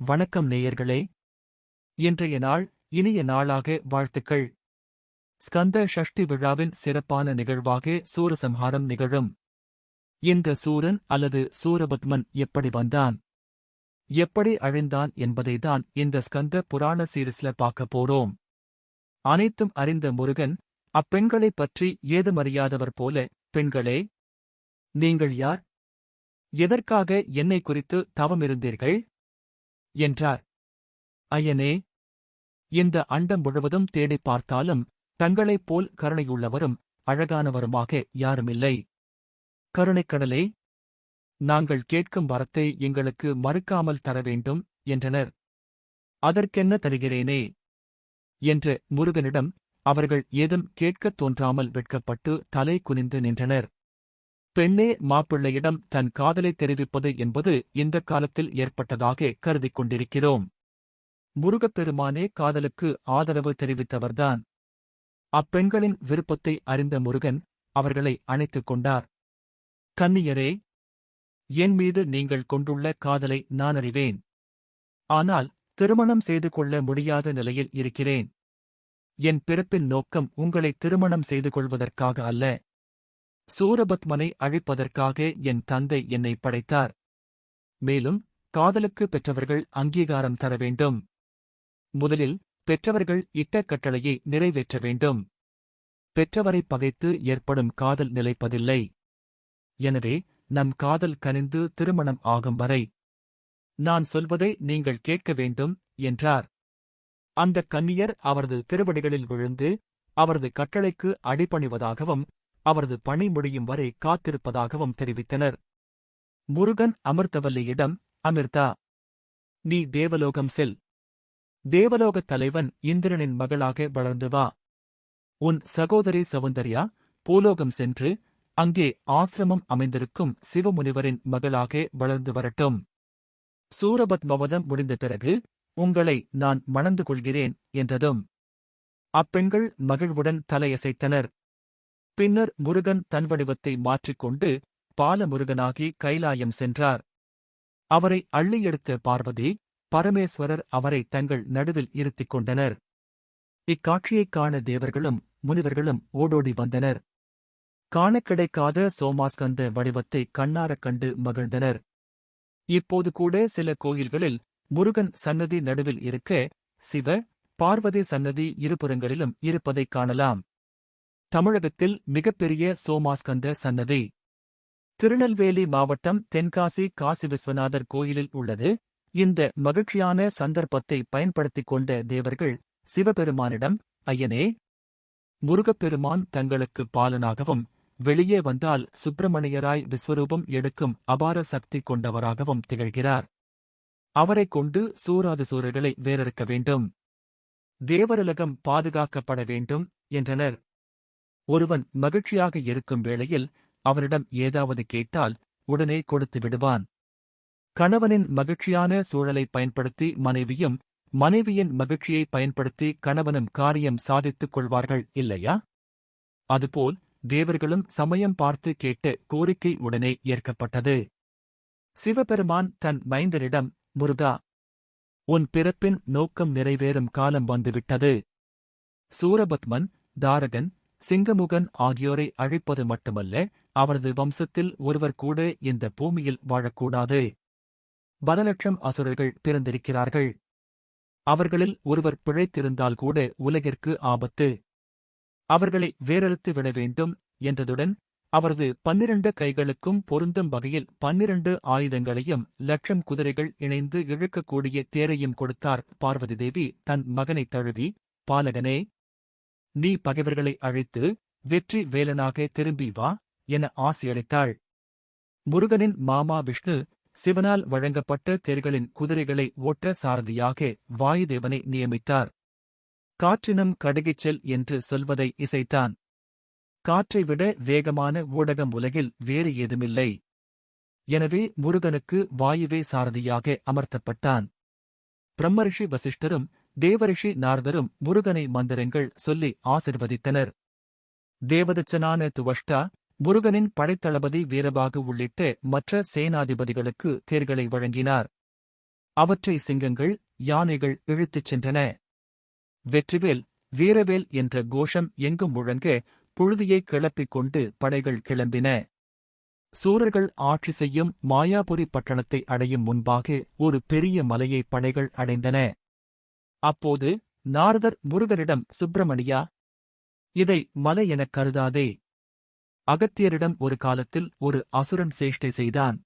வணக்கம் நேயர்களே. இன்றைய நாள் இனிய நாளாக வாழ்த்துக்கள். ஸ்கந்த ஷஷ்டி விழாவின் சிறப்பான நிகழ்வாக சூரசம்ஹாரம் நிகழும். இந்த சூரன் அல்லது சூரபத்மன் எப்படி வந்தான்? எப்படி அழிந்தான் என்பதைதான் இந்த ஸ்கந்த புராண சீரிஸ்ல பார்க்க போறோம். அனைத்தும் அறிந்த முருகன் அப்பெண்களைப் பற்றி ஏதுமறியாதவர் போல பெண்களே நீங்கள் யார்? எதற்காக என்னை குறித்து தவமிருந்தீர்கள்? என்றார். ஐயனே இந்த அண்டம் முழுவதும் தேடிப் பார்த்தாலும் தங்களைப் போல் கருணையுள்ளவரும் அழகானவருமாக யாருமில்லை. கருணைக்கடலே நாங்கள் கேட்கும் வரத்தை எங்களுக்கு மறுக்காமல் தர வேண்டும் என்றனர். அதற்கென்ன தருகிறேனே என்று முருகனிடம் அவர்கள் ஏதும் கேட்கத் தோன்றாமல் வெட்கப்பட்டு தலை குனிந்து நின்றனர். பெண்ணே மாப்பிள்ளையிடம் தன் காதலை தெரிவிப்பது என்பது இந்த காலத்தில் ஏற்பட்டதாக கருதிக் கொண்டிருக்கிறோம். முருகப்பெருமானே காதலுக்கு ஆதரவு தெரிவித்தவர்தான். அப்பெண்களின் விருப்பத்தை அறிந்த முருகன் அவர்களை அணைத்துக் கொண்டார். கன்னியரே என் மீது நீங்கள் கொண்டுள்ள காதலை நான் அறிவேன். ஆனால் திருமணம் செய்து கொள்ள முடியாத நிலையில் இருக்கிறேன். என் பிறப்பின் நோக்கம் உங்களை திருமணம் செய்து கொள்வதற்காக அல்ல. சூரபத்மனை அழைப்பதற்காக என் தந்தை என்னை படைத்தார். மேலும் காதலுக்கு பெற்றவர்கள் அங்கீகாரம் தர வேண்டும். முதலில் பெற்றவர்கள் இட்ட கட்டளையை நிறைவேற்ற வேண்டும். பெற்றவரை பகைத்து ஏற்படும் காதல் நிலைப்பதில்லை. எனவே நம் காதல் கனிந்து திருமணம் ஆகும் வரை நான் சொல்வதை நீங்கள் கேட்க வேண்டும் என்றார். அந்தக் கன்னியர் அவரது திருவடிகளில் விழுந்து அவரது கட்டளைக்கு அடிபணிவதாகவும் அவரது பணி முடியும் வரை காத்திருப்பதாகவும் தெரிவித்தனர். முருகன் அமிர்தவல்லியிடம் அமிர்தா நீ தேவலோகம் செல். தேவலோகத் தலைவன் இந்திரனின் மகளாக வளர்ந்து வா. உன் சகோதரி சௌந்தர்யா பூலோகம் சென்று அங்கே ஆசிரமம் அமைந்திருக்கும் சிவமுனிவரின் மகளாக வளர்ந்து வரட்டும். சூரபத்மவதம் முடிந்த பிறகு உங்களை நான் மணந்து கொள்கிறேன் என்றதும். அப்பெண்கள் மகிழ்வுடன் தலையசைத்தனர். பின்னர் முருகன் தன் வடிவத்தை மாற்றிக்கொண்டு பாலமுருகனாகி கைலாயம் சென்றார். அவரை அள்ளி எடுத்த பார்வதி பரமேஸ்வரர் அவரை தங்கள் நடுவில் இருத்திக் கொண்டனர். இக்காட்சியைக் காண தேவர்களும் முனிவர்களும் ஓடோடி வந்தனர். காணக் கிடைக்காத சோமாஸ்கந்த வடிவத்தை கண்ணாரக் கண்டு மகிழ்ந்தனர். இப்போது கூட சில கோயில்களில் முருகன் சன்னதி நடுவில் இருக்க சிவ பார்வதி சன்னதி இருபுறங்களிலும் இருப்பதைக் காணலாம். தமிழகத்தில் மிகப்பெரிய சோமாஸ்கந்த சன்னதி. திருநெல்வேலி மாவட்டம் தென்காசி காசி விஸ்வநாதர் கோயிலில் உள்ளது. இந்த மகிழ்ச்சியான சந்தர்ப்பத்தை பயன்படுத்திக் கொண்ட தேவர்கள் சிவபெருமானிடம் ஐயனே முருகப்பெருமான் தங்களுக்கு பாலனாகவும் வெளியே வந்தால் சுப்பிரமணியராய் விஸ்வரூபம் எடுக்கும் அபார சக்தி கொண்டவராகவும் திகழ்கிறார். அவரைக் கொண்டு சூராது சூரர்களை வேறறுக்க வேண்டும். தேவரலகம் பாதுகாக்கப்பட வேண்டும் என்றனர். ஒருவன் மகிழ்ச்சியாக இருக்கும் வேளையில் அவனிடம் ஏதாவது கேட்டால் உடனே கொடுத்து விடுவான். கணவனின் மகிழ்ச்சியான சூழலை பயன்படுத்தி மனைவியும் மனைவியின் மகிழ்ச்சியை பயன்படுத்தி கணவனும் காரியம் சாதித்துக் கொள்வார்கள் இல்லையா? அதுபோல் தேவர்களும் சமயம் பார்த்து கேட்ட கோரிக்கை உடனே ஏற்கப்பட்டது. சிவபெருமான் தன் மைந்தரிடம் முருகா உன் பிறப்பின் நோக்கம் நிறைவேறும் காலம் வந்துவிட்டது. சூரபத்மன் தாரகன் சிங்கமுகன் ஆகியோரை அழைப்பது மட்டுமல்ல அவரது வம்சத்தில் ஒருவர் கூட இந்த பூமியில் வாழக்கூடாது. பல லட்சம் அசுரர்கள் பிறந்திருக்கிறார்கள். அவர்களில் ஒருவர் பிழைத்திருந்தால் கூட உலகிற்கு ஆபத்து. அவர்களை வேறறுத்து விட வேண்டும் என்றதுடன் அவரது பன்னிரண்டு கைகளுக்கும் பொருந்தும் வகையில் பன்னிரண்டு ஆயுதங்களையும் லட்சம் குதிரைகள் இணைந்து இழுக்கக்கூடிய தேரையும் கொடுத்தார். பார்வதி தேவி தன் மகனை தழுவி பாலகனே நீ பகைவர்களை அழைத்து வெற்றி வேலனாக திரும்பி வா என ஆசியளித்தாள். முருகனின் மாமா விஷ்ணு சிவனால் வழங்கப்பட்ட தேர்களின் குதிரைகளை ஓட்ட சாரதியாக வாயுதேவனை நியமித்தார். காற்றினம் கடுகிச் செல் என்று சொல்வதை இசைத்தான். காற்றை விட வேகமான ஊடகம் உலகில் வேறு ஏதுமில்லை. எனவே முருகனுக்கு வாயுவே சாரதியாக அமர்த்தப்பட்டான். பிரம்மரிஷி வசிஷ்டரும் தேவரிஷி நார்தரும் முருகனை மந்திரங்கள் சொல்லி ஆசிர்வதித்தனர். தேவதச்சனான துவஷ்டா முருகனின் படைத்தளபதி வீரபாகு உள்ளிட்ட மற்ற சேனாதிபதிகளுக்கு தேர்களை வழங்கினார். அவற்றை சிங்கங்கள் யானைகள் இழுத்துச் சென்றன. வெற்றிவேல் வீரவேல் என்ற கோஷம் எங்கும் முழங்க புழுதியை கிளப்பிக் கொண்டு படைகள் கிளம்பின. சூரர்கள் ஆட்சி செய்யும் மாயாபுரி பட்டணத்தை அடையும் முன்பாக ஒரு பெரிய மலையை படைகள் அடைந்தன. அப்போது நாரதர் முருகரிடம் சுப்பிரமணியா இதை மலை எனக் கருதாதே. அகத்தியரிடம் ஒரு காலத்தில் ஒரு அசுரன் சேஷ்டை செய்தான்.